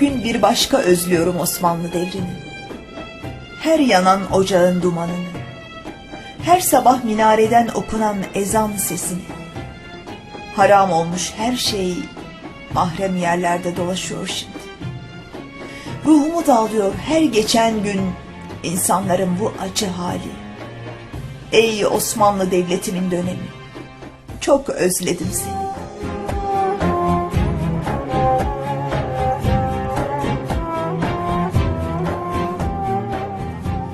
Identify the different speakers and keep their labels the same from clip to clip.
Speaker 1: bir başka özlüyorum Osmanlı devrini. Her yanan ocağın dumanını. Her sabah minareden okunan ezan sesini. Haram olmuş her şey mahrem yerlerde dolaşıyor şimdi. Ruhumu dağılıyor her geçen gün insanların bu acı hali. Ey Osmanlı Devleti'nin dönemi. Çok özledim seni.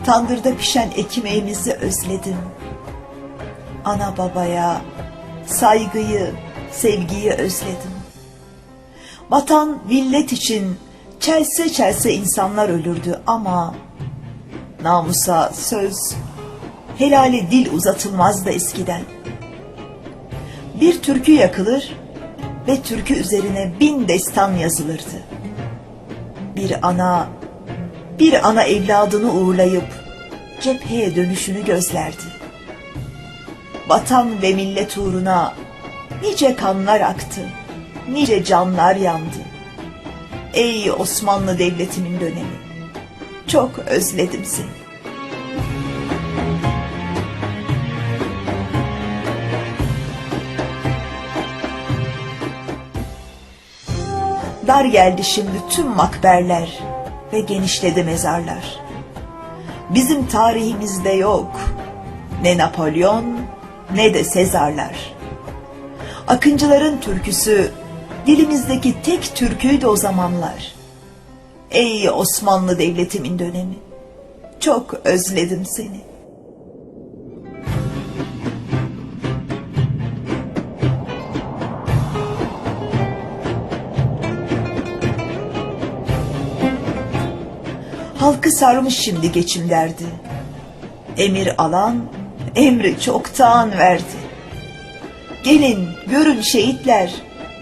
Speaker 1: Tandırda pişen ekmeğimizi özledim. Ana babaya saygıyı, sevgiyi özledim. Vatan, millet için çelse çelse insanlar ölürdü ama namusa söz, helale dil uzatılmazdı eskiden. Bir türkü yakılır ve türkü üzerine bin destan yazılırdı. Bir ana, bir ana evladını uğurlayıp cepheye dönüşünü gözlerdi. Vatan ve millet uğruna nice kanlar aktı, nice canlar yandı. Ey Osmanlı Devleti'nin dönemi, çok özledim seni. Dar geldi şimdi tüm makberler ve genişledi mezarlar. Bizim tarihimizde yok ne Napolyon ne de Sezarlar. Akıncıların türküsü dilimizdeki tek türküydü o zamanlar. Ey Osmanlı Devletimin dönemi, çok özledim seni. Halkı sarmış şimdi geçim derdi. Emir alan emri çoktan verdi. Gelin görün şehitler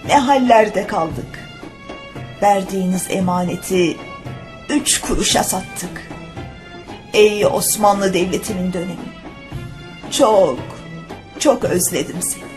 Speaker 1: ne hallerde kaldık. Verdiğiniz emaneti üç kuruşa sattık. Ey Osmanlı Devleti'nin dönemi. Çok, çok özledim seni.